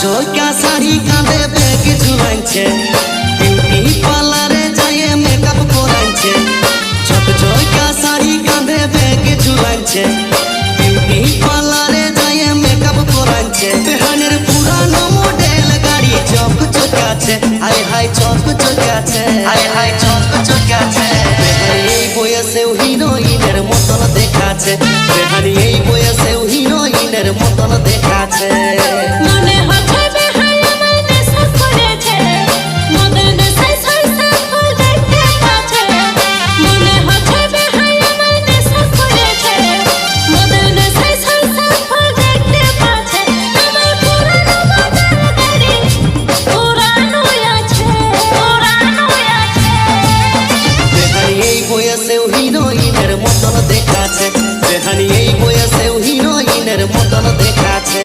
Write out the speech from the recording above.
ঝকঝকা শাড়ি কাঁধে bag ঝুলাইছে। Beauty পার্লারে যাইয়ে মেকআপ করাইছে। ছোট ঝকঝকা শাড়ি কাঁধে ব্যাগ ঝুলাইছে। বিউটি পার্লারে যাইয়ে মেকআপ করাইছে। বেহানের পুরানো মডেল গাড়ি চক ঝকঝকাছে হাই হাই ঝকঝকাছে হাই হাই চক বেহানি এই বয়সেও হিরোইনের মতন দেখাছে বেহানি